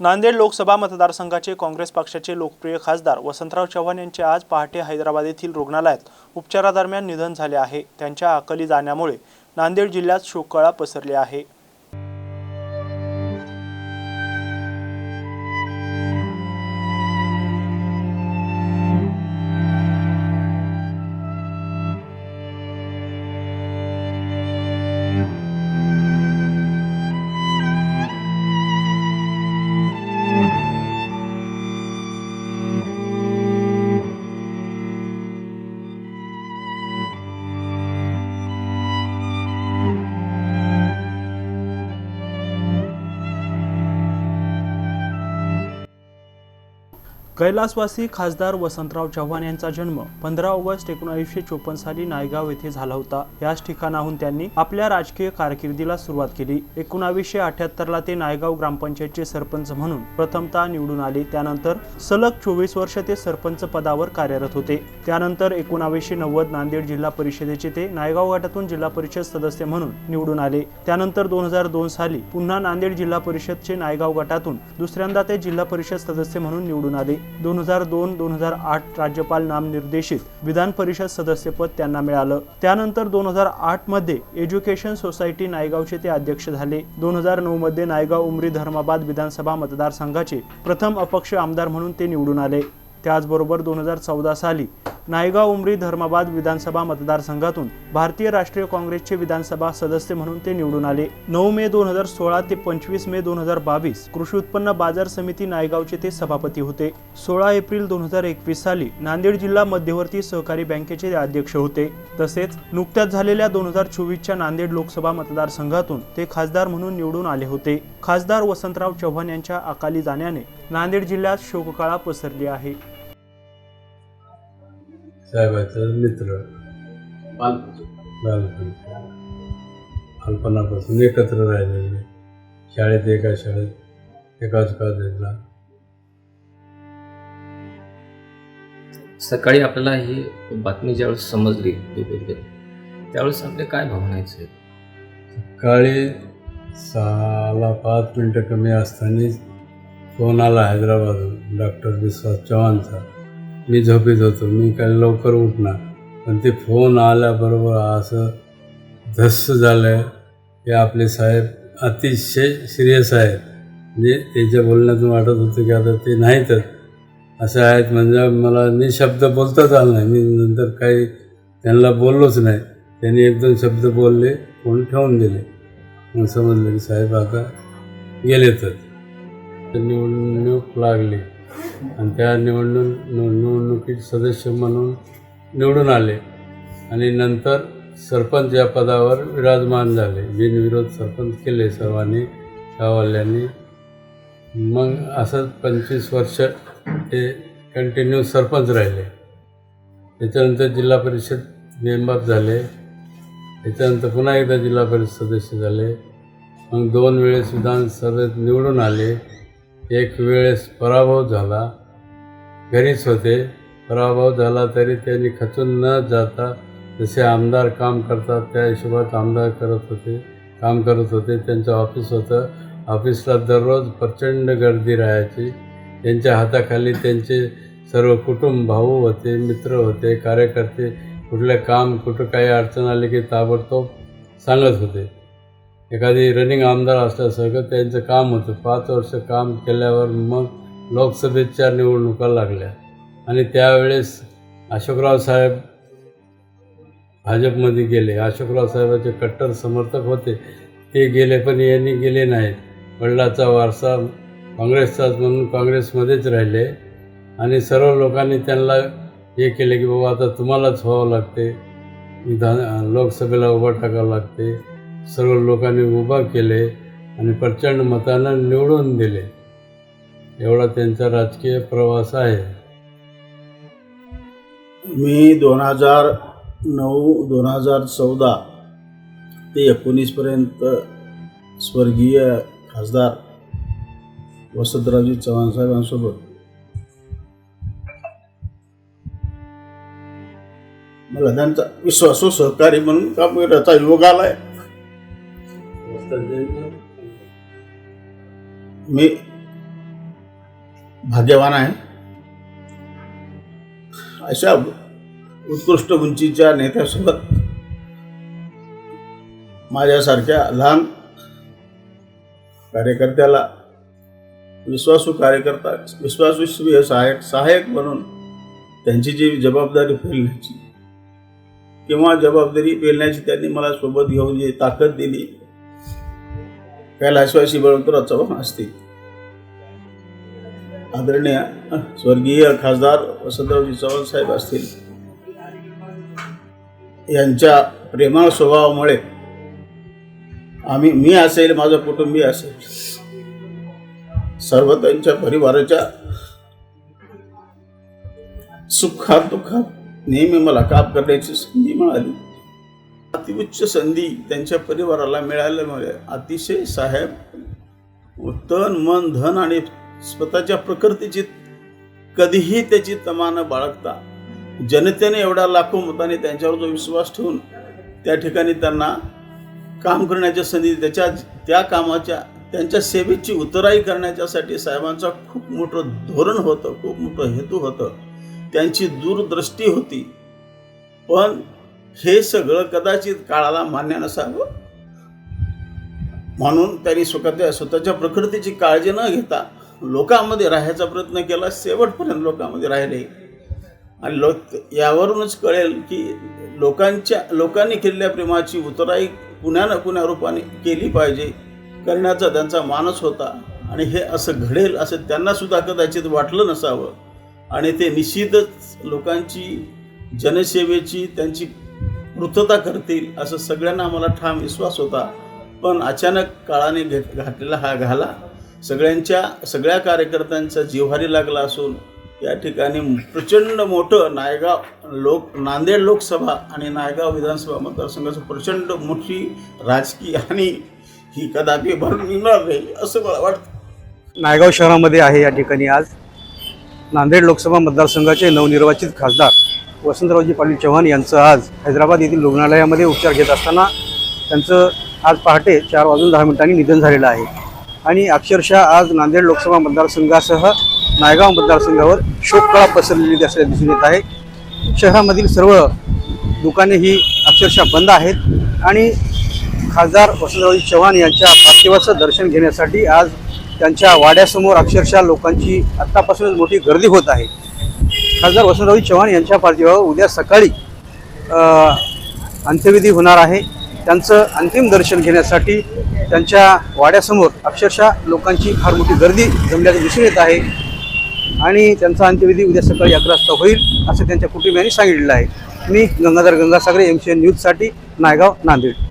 नांदेड लोकसभा मतदारसंघाचे काँग्रेस पक्षाचे लोकप्रिय खासदार वसंतराव चव्हाण यांचे आज पहाटे हैदराबाद येथील रुग्णालयात उपचारादरम्यान निधन झाले आहे. त्यांच्या अकली जाण्यामुळे नांदेड जिल्ह्यात शोककळा पसरली आहे. कैलासवासी खासदार वसंतराव चव्हाण यांचा जन्म पंधरा ऑगस्ट एकोणीसशे चोपन्न साली नायगाव येथे झाला होता. याच ठिकाणाहून त्यांनी आपल्या राजकीय कारकिर्दीला सुरुवात केली. एकोणावीसशे अठ्याहत्तरला ते नायगाव ग्रामपंचायतचे सरपंच म्हणून प्रथमतः निवडून आले. त्यानंतर सलग चोवीस वर्ष ते सरपंच पदावर कार्यरत होते. त्यानंतर एकोणावीसशे नव्वद नांदेड जिल्हा परिषदेचे ते नायगाव गटातून जिल्हा परिषद सदस्य म्हणून निवडून आले. त्यानंतर दोन हजार दोन साली पुन्हा नांदेड जिल्हा परिषदचे नायगाव गटातून दुसऱ्यांदा ते जिल्हा परिषद सदस्य म्हणून निवडून आले. दोन हजार दोन दोन हजार आठ राज्यपाल नामनिर्देशित विधान परिषद सदस्यपद त्यांना मिळालं. त्यानंतर दोन हजार आठमध्ये एज्युकेशन सोसायटी नायगावचे ते अध्यक्ष झाले. दोन हजार नऊ मध्ये नायगाव उमरी धर्माबाद विधानसभा मतदारसंघाचे प्रथम अपक्ष आमदार म्हणून ते निवडून आले. त्याचबरोबर दोन हजार चौदा साली नायगाव उमरी धर्माबाद विधानसभा मतदारसंघातून भारतीय राष्ट्रीय काँग्रेसचे विधानसभा सदस्य म्हणून ते निवडून आले. नऊ मे दोन हजार सोळा ते पंचवीस मे दोन हजार बावीस कृषी उत्पन्न बाजार समिती नायगावचे ते सभापती होते. सोळा एप्रिल दोन हजार एकवीस साली नांदेड जिल्हा मध्यवर्ती सहकारी बँकेचे ते अध्यक्ष होते. तसेच नुकत्याच झालेल्या दोन हजार चोवीसच्या नांदेड लोकसभा मतदारसंघातून ते खासदार म्हणून निवडून आले होते. खासदार वसंतराव चव्हाण यांच्या अकाली जाण्याने नांदेड जिल्ह्यात शोककळा पसरली आहे. साहेबाचा मित्र. बालपण. बालपण. बालपणापासून एकत्र राहिलेले. शाळेत एका शाळेत एकाच कॉलेजला. सकाळी आपल्याला ही बातमी ज्यावेळेस समजली त्यावेळेस आपले काय भावना आहेत सकाळी सहाला पाच मिनटं कमी असतानाच फोन आला हैदराबादहून डॉक्टर विश्वास चव्हाणचा. मी झोपेत होतो. मी काय लवकर उठणार. पण ते फोन आल्याबरोबर असं धस्स झालं की आपले साहेब अतिशय सिरियस आहेत. म्हणजे त्याच्या बोलण्यातून वाटत होतं की आता ते नाहीतच असं आहेत म्हणजे मला निशब्द बोलताच आला नाही. मी नंतर काही त्यांना बोललोच नाही. त्यांनी एक दोन शब्द बोलले फोन ठेवून दिले. मग समजलं की साहेब आता गेले तर निवडणूक लागली. आणि त्या निवडणूक निवडणुकीत सदस्य म्हणून निवडून आले. आणि नंतर सरपंच या पदावर विराजमान झाले. बिनविरोध सरपंच केले सर्वांनी गाववाल्यांनी. मग असंच पंचवीस वर्ष ते कंटिन्यू सरपंच राहिले. त्याच्यानंतर जिल्हा परिषद मेंबर झाले. त्याच्यानंतर पुन्हा एकदा जिल्हा परिषद सदस्य झाले. मग दोन वेळेस विधानसभेत निवडून आले. एक वेळेस पराभव झाला. घरीच होते. पराभव झाला तरी त्यांनी खचून न जाता जसे आमदार काम करतात त्या हिशोबात आमदार करत होते काम करत होते. त्यांचं ऑफिस होतं. ऑफिसला दररोज प्रचंड गर्दी राहायची. त्यांच्या हाताखाली त्यांचे सर्व कुटुंब भाऊ होते मित्र होते कार्यकर्ते कुठलं काम कुठं काही अडचण आली की ताबडतोब सांगत होते. एखादी रनिंग आमदार असल्यासारखं त्यांचं काम होतं. पाच वर्ष काम केल्यावर मग लोकसभेच्या निवडणुका लागल्या. आणि त्यावेळेस अशोकराव साहेब भाजपमध्ये गेले. अशोकराव साहेबाचे कट्टर समर्थक होते. ते गेले पण यांनी गेले नाहीत. वडिलाचा वारसा काँग्रेसचाच म्हणून काँग्रेसमध्येच राहिले. आणि सर्व लोकांनी त्यांना हे केले की बाबा आता तुम्हालाच व्हावं लागते. विधान लोकसभेला उभं टाकावं लागते. सर्व लोकांनी उभा केले आणि प्रचंड मतानं निवडून दिले. एवढा त्यांचा राजकीय प्रवास आहे. मी दोन हजार नऊ दोन हजार चौदा ते एकोणीसपर्यंत स्वर्गीय खासदार वसंतरावजी चव्हाण साहेबांसोबत. मला त्यांचा विश्वासू सहकारी म्हणून काम करत आता योग आलाय. मी भाग्यवान आहे. अशा उत्कृष्ट उंचीच्या नेत्यासोबत माझ्यासारख्या लहान कार्यकर्त्याला विश्वासू कार्यकर्ता विश्वासू श्री सहायक सहाय्यक म्हणून त्यांची जी जबाबदारी फेलण्याची किंवा जबाबदारी पेलण्याची त्यांनी मला सोबत घेऊन जी ताकद दिली कैलासवासी बळवंतराव चव्हाण असतील आदरणीय स्वर्गीय खासदार वसंतरावजी चव्हाण साहेब असतील. यांच्या प्रेमळ स्वभावामुळे आम्ही मी असेल माझं कुटुंबीय असेल. सर्व त्यांच्या परिवाराच्या सुखात दुःखात नेहमी मला काम करण्याची संधी मिळाली. अतिउच्च संधी त्यांच्या परिवाराला मिळाल्यामुळे अतिशय साहेब तन मन धन आणि स्वतःच्या प्रकृतीची कधीही त्याची तमा न बाळगता जनतेने एवढ्या लाखो मताने त्यांच्यावर जो विश्वास ठेवून त्या ठिकाणी त्यांना काम करण्याच्या संधी त्याच्या त्या कामाच्या त्यांच्या सेवेची उतराई करण्याच्यासाठी साहेबांचा खूप मोठं धोरण होतं खूप मोठं हेतू होतं. त्यांची दूरदृष्टी होती. पण हे सगळं कदाचित काळाला मान्य नसावं. म्हणून त्यांनी स्वतःच्या स्वतःच्या प्रकृतीची काळजी न घेता लोकांमध्ये राहायचा प्रयत्न केला. शेवटपर्यंत लोकांमध्ये राहिले. आणि लोक यावरूनच कळेल की लोकांच्या लोकांनी केलेल्या प्रेमाची उतराई कुण्या ना कुण्या रूपाने केली पाहिजे. करण्याचा त्यांचा मानस होता. आणि हे असं घडेल असं त्यांनासुद्धा कदाचित वाटलं नसावं. आणि ते निश्चितच लोकांची जनसेवेची त्यांची पूर्तता करतील असं सगळ्यांना मला ठाम विश्वास होता. पण अचानक काळाने घे घातलेला हा घाला. सगळ्यांच्या सगळ्या कार्यकर्त्यांचा जिव्हारी लागला असून या ठिकाणी प्रचंड मोठं नायगाव लोक नांदेड लोकसभा आणि नायगाव विधानसभा मतदारसंघाचं प्रचंड मोठी राजकीय आणि ही कदापि भरून येणार नाही असं मला वाटतं. नायगाव शहरामध्ये आहे या ठिकाणी आज नांदेड लोकसभा मतदारसंघाचे नवनिर्वाचित खासदार वसंतरावजी पाटील चव्हाण यांचं आज हैदराबाद येथील रुग्णालयामध्ये उपचार घेत असताना त्यांचं आज पहाटे चार वाजून दहा मिनिटांनी निधन झालेलं आहे. आणि अक्षरशः आज नांदेड लोकसभा मतदारसंघासह नायगाव मतदारसंघावर शोककळा पसरलेली असल्याचे दिसून येत आहे. शहरामधील सर्व दुकाने ही अक्षरशः बंद आहेत आणि खासदार वसंतरावजी चव्हाण यांच्या पार्थिवाचं दर्शन घेण्यासाठी आज त्यांच्या वाड्यासमोर अक्षरशः लोकांची आत्तापासूनच मोठी गर्दी होत आहे. खासदार वसंतराव चव्हाण यांच्या पार्थिवावर उद्या सकाळी अंत्यविधी होणार आहे. त्यांचं अंतिम दर्शन घेण्यासाठी त्यांच्या वाड्यासमोर अक्षरशः लोकांची फार मोठी गर्दी जमल्याचं दिसून येत आहे आणि त्यांचा अंत्यविधी उद्या सकाळी अकरा वाजता होईल असं त्यांच्या कुटुंबियांनी सांगितलेलं आहे. मी Gangadhar Gangasagare M C N न्यूजसाठी नायगाव नांदेड.